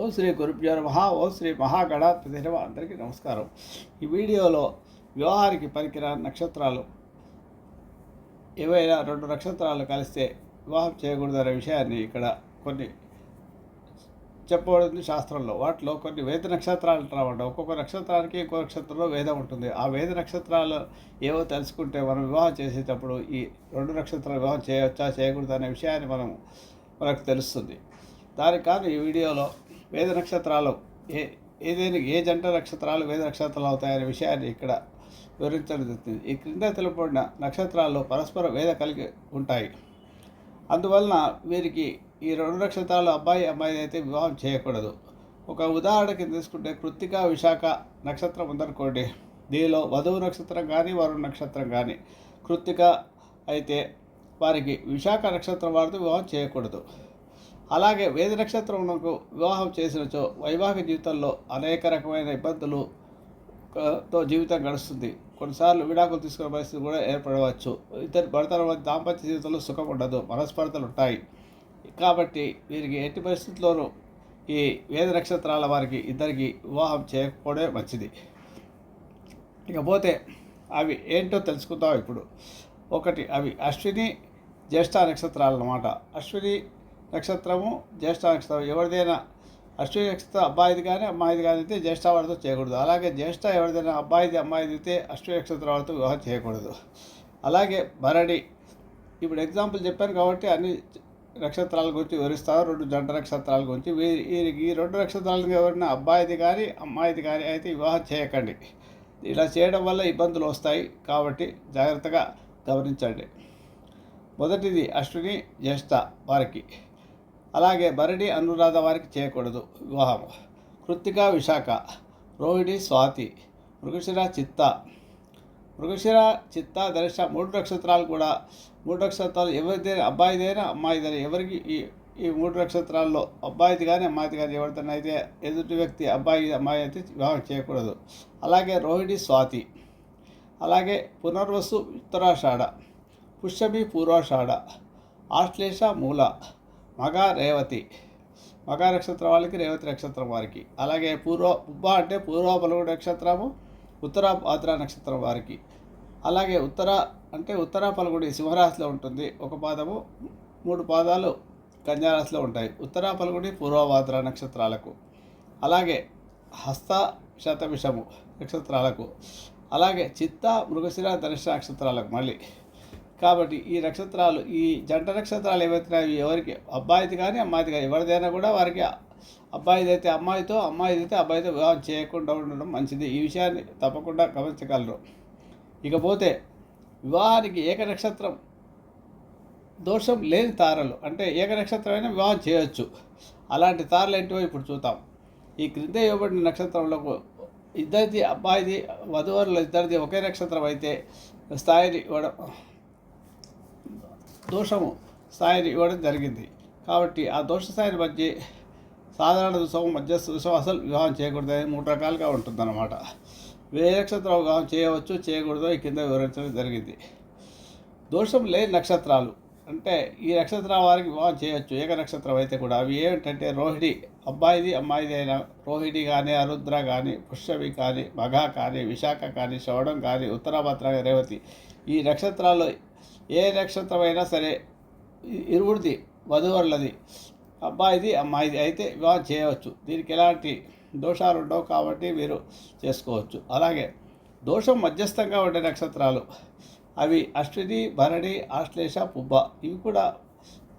ఓ శ్రీ గురుభ్యో మహా ఓ శ్రీ మహాగణాధిపతి నమః. అందరికీ నమస్కారం. ఈ వీడియోలో వివాహానికి పనికిరాని నక్షత్రాలు ఏవైనా రెండు నక్షత్రాలు కలిస్తే వివాహం చేయకూడదనే విషయాన్ని ఇక్కడ కొన్ని చెప్పబడింది శాస్త్రంలో. వాటిలో కొన్ని వేద నక్షత్రాలు అంటామంట ఒక్కొక్క నక్షత్రానికి ఇంకో నక్షత్రంలో వేదం ఉంటుంది. ఆ వేద నక్షత్రాలు ఏవో తెలుసుకుంటే మనం వివాహం చేసేటప్పుడు ఈ రెండు నక్షత్రాలు వివాహం చేయవచ్చా చేయకూడదు అనే విషయాన్ని మనం మనకు తెలుస్తుంది. దానికి కాదు ఈ వీడియోలో వేద నక్షత్రాలు. ఏ ఏదైనా ఏ జంట నక్షత్రాలు వేద నక్షత్రాలు అవుతాయనే విషయాన్ని ఇక్కడ వివరించడం జరుగుతుంది. ఈ క్రింద తెలుపబడిన నక్షత్రాల్లో పరస్పర వేద కలిగి ఉంటాయి. అందువలన వీరికి ఈ రెండు నక్షత్రాలు అబ్బాయి అమ్మాయి అయితే వివాహం చేయకూడదు. ఒక ఉదాహరణ కింద తీసుకుంటే కృత్తిక విశాఖ నక్షత్రం ఉందనుకోండి. దీనిలో వధువు నక్షత్రం కానీ వరుణ నక్షత్రం కానీ కృత్తిక అయితే వారికి విశాఖ నక్షత్రం వారితో వివాహం చేయకూడదు. అలాగే వేద నక్షత్రమునకు వివాహం చేసినచో వైవాహిక జీవితంలో అనేక రకమైన ఇబ్బందులు తో జీవితం గడుస్తుంది. కొన్నిసార్లు విడాకులు తీసుకునే పరిస్థితి కూడా ఏర్పడవచ్చు. ఇద్దరు భర్తల మధ్య దాంపత్య జీవితంలో సుఖం ఉండదు మనస్పర్ధలు ఉంటాయి. కాబట్టి వీరికి ఎట్టి పరిస్థితుల్లోనూ ఈ వేద నక్షత్రాల వారికి ఇద్దరికి వివాహం చేయకపోవడమే మంచిది. ఇకపోతే అవి ఏంటో తెలుసుకుందాం ఇప్పుడు. ఒకటి అవి అశ్విని జ్యేష్ఠ నక్షత్రాలు అన్నమాట అశ్విని నక్షత్రము జ్యేష్ఠ నక్షత్రం. ఎవరిదైనా అశ్విని నక్షత్ర అబ్బాయిది కానీ అమ్మాయిది కానీ అయితే జ్యేష్ఠ వాడితో చేయకూడదు. అలాగే జ్యేష్ఠ ఎవరిదైనా అబ్బాయిది అమ్మాయిది అయితే అశ్విని నక్షత్రం వాడితో వివాహం చేయకూడదు. అలాగే భరణి ఇప్పుడు ఎగ్జాంపుల్ చెప్పాను కాబట్టి అన్ని నక్షత్రాల గురించి వివరిస్తారు రెండు జంట నక్షత్రాల గురించి. వీరికి ఈ- ఈ రెండు నక్షత్రాలకు ఎవరైనా అబ్బాయిది కానీ అమ్మాయిది కానీ అయితే వివాహం చేయకండి. ఇలా చేయడం వల్ల ఇబ్బందులు వస్తాయి. కాబట్టి జాగ్రత్తగా గమనించండి. మొదటిది అశ్విని జ్యేష్ఠ వారికి. అలాగే భరణి అనురాధ వారికి చేయకూడదు. వివాహం. కృత్తిక విశాఖ. రోహిణి స్వాతి. మృగశిర చిత్త. మృగశిర చిత్త దర్శ మూడు నక్షత్రాలు కూడా. మూడు నక్షత్రాలు ఎవరిదైనా అబ్బాయిదైనా అమ్మాయిదైనా? ఎవరికి ఈ ఈ మూడు నక్షత్రాల్లో అబ్బాయిది కానీ అమ్మాయిది కానీ ఎవరితోనైనా అయితే ఎదుటి వ్యక్తి అబ్బాయి అమ్మాయి అయితే వివాహం చేయకూడదు. అలాగే రోహిణి స్వాతి. అలాగే పునర్వసు ఉత్తరాషాఢ. పుష్యమి పూర్వాషాఢ. ఆశ్లేష మూల. మగ రేవతి. మగ నక్షత్రం వాళ్ళకి రేవతి నక్షత్రం వారికి. అలాగే పూర్వ ఉబ్బ అంటే పూర్వ పలుగుడు నక్షత్రము ఉత్తర భాద్ర నక్షత్రం వారికి. అలాగే ఉత్తర అంటే ఉత్తర పలుగుడి సింహరాశిలో ఉంటుంది. ఒక పాదము మూడు పాదాలు కన్యారాశిలో ఉంటాయి. ఉత్తర పలుగుడి పూర్వభాద్ర నక్షత్రాలకు. అలాగే హస్త శతవిషము నక్షత్రాలకు. అలాగే చిత్త మృగశిర ధనుష నక్షత్రాలకు మళ్ళీ. కాబట్టి ఈ నక్షత్రాలు ఈ జంట నక్షత్రాలు ఏవైతున్నాయి ఎవరికి? అబ్బాయిది కానీ అమ్మాయిది కానీ ఎవరిదైనా కూడా వారికి అబ్బాయిది అయితే అమ్మాయితో అమ్మాయిది అయితే అబ్బాయితో వివాహం చేయకుండా ఉండడం మంచిది. ఈ విషయాన్ని తప్పకుండా గమనించగలరు. ఇకపోతే వివాహానికి ఏక నక్షత్రం దోషం లేని తారలు అంటే ఏక నక్షత్రమైనా వివాహం చేయొచ్చు. అలాంటి తారలు ఏంటివో ఇప్పుడు చూద్దాం. ఈ క్రింద ఇవ్వబడిన నక్షత్రంలో ఇద్దరిది అబ్బాయిది వధువరులు ఇద్దరిది ఒకే నక్షత్రం అయితే స్థాయిని ఇవ్వడం దోషము స్థాయిని ఇవ్వడం జరిగింది. కాబట్టి ఆ దోష స్థాయిని మధ్య సాధారణ దోషం మధ్యస్థ దోషం అసలు వివాహం చేయకూడదు అని మూడు రకాలుగా ఉంటుందన్నమాట. వేరే నక్షత్రం వివాహం చేయవచ్చు చేయకూడదు ఈ కింద వివరించడం జరిగింది. దోషం లేని నక్షత్రాలు అంటే ఈ నక్షత్రం వారికి వివాహం చేయొచ్చు ఏక నక్షత్రం అయితే కూడా. అవి ఏమిటంటే రోహిణి అబ్బాయిది అమ్మాయిది అయినా రోహిణి కానీ అరుద్ర కానీ పుష్యవి కానీ మఘ కానీ విశాఖ కానీ శ్రవణం కానీ ఉత్తరాభద్ర రేవతి ఈ నక్షత్రాల్లో ఏ నక్షత్రం అయినా సరే ఇరువుడిది ఇరువురిది వధువరులది. అబ్బాయిది అమ్మాయిది అయితే వివాహం చేయవచ్చు. దీనికి ఎలాంటి దోషాలు ఉండవు కాబట్టి మీరు చేసుకోవచ్చు. అలాగే దోషం మధ్యస్థంగా ఉండే నక్షత్రాలు అవి అశ్విని భరణి ఆశ్లేష పుబ్బ ఇవి కూడా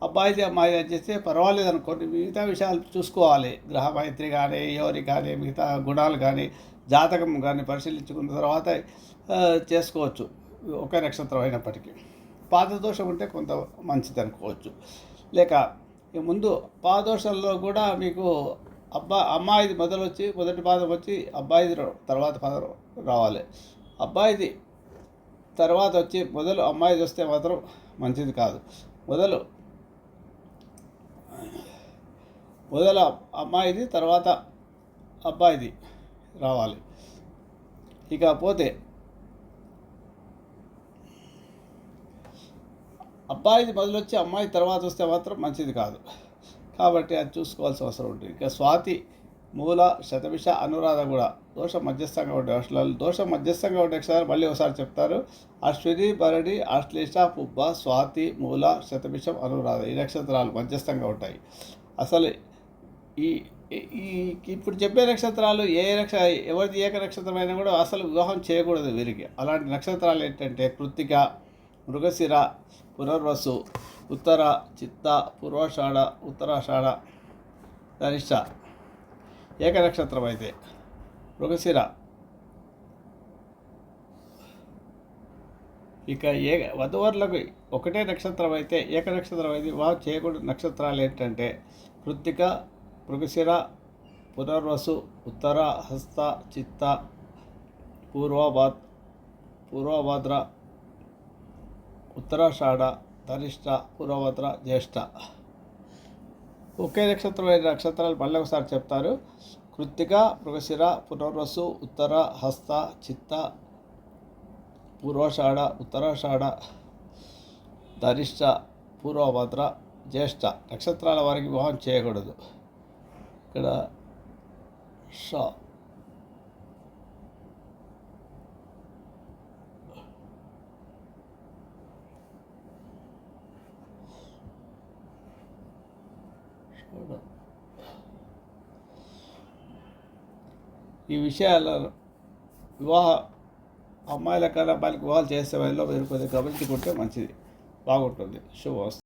అబ్బాయిది అమ్మాయిది అని చేస్తే పర్వాలేదు అనుకోండి. మిగతా విషయాలు చూసుకోవాలి. గ్రహ మైత్రి కానీ ఎవరి కానీ మిగతా గుణాలు కానీ జాతకం కానీ పరిశీలించుకున్న తర్వాత చేసుకోవచ్చు. ఒకే నక్షత్రం అయినప్పటికీ. పాదదోషం ఉంటే కొంత మంచిది అనుకోవచ్చు. లేక ముందు పాదోషంలో కూడా మీకు అబ్బా అమ్మాయిది మొదలు వచ్చి మొదటి పాదం వచ్చి అబ్బాయిది తర్వాత పాదం రావాలి. అబ్బాయిది తర్వాత వచ్చి మొదలు అమ్మాయిది వస్తే మాత్రం మంచిది కాదు. మొదలు మొదలు అమ్మాయిది తర్వాత అబ్బాయిది రావాలి. ఇకపోతే అబ్బాయిది మొదలొచ్చి అమ్మాయి తర్వాత వస్తే మాత్రం మంచిది కాదు. కాబట్టి అది చూసుకోవాల్సిన అవసరం ఉంటుంది. ఇక స్వాతి మూల శతభిష అనురాధ కూడా దోష మధ్యస్థంగా ఉండే అక్షరాలు దోషం మధ్యస్థంగా ఉండే అక్షరాలు మళ్ళీ ఒకసారి చెప్తారు. అశ్విని భరణి ఆశ్లేష పుబ్బ స్వాతి మూల శతభిషం అనురాధ ఈ నక్షత్రాలు మధ్యస్థంగా ఉంటాయి. అసలు ఈ ఈ- ఈ ఇప్పుడు చెప్పే నక్షత్రాలు ఏ నక్ష ఎవరిది ఏక నక్షత్రమైనా కూడా అసలు వివాహం చేయకూడదు వీరికి. అలాంటి నక్షత్రాలు ఏంటంటే కృత్తిక మృగశిర పునర్వసు ఉత్తర చిత్త పూర్వాషాఢ ఉత్తరాషాఢ ధనిష్ట ఏక నక్షత్రం అయితే మృగశిర. ఇక ఏ వధువరులకు ఒకటే నక్షత్రం అయితే ఏక నక్షత్రం అయితే వా చేయకూడదు నక్షత్రాలు ఏంటంటే కృత్తిక మృగశిర పునర్వసు ఉత్తర హస్త చిత్త పూర్వభాద్ పూర్వభాద్ర ఉత్తరాషాఢ ధరిష్ట పూర్వభద్ర జ్యేష్ఠ. ఒకే నక్షత్రమైన నక్షత్రాలు మళ్ళీ ఒకసారి చెప్తారు. కృత్తిక మృగశిర పునర్వసు ఉత్తర హస్త చిత్త పూర్వాషాఢ ఉత్తరాషాఢ ధరిష్ట పూర్వభద్ర జ్యేష్ఠ. నక్షత్రాల వారికి వివాహం చేయకూడదు. ఇక్కడ షా ఈ విషయాలలో వివాహ అమ్మాయిల కన్నా అబ్బాయిలకు వివాహాలు చేసే వారిలో మీరు కొద్దిగా గమనించుకుంటే మంచిది. బాగుంటుంది. శుభం.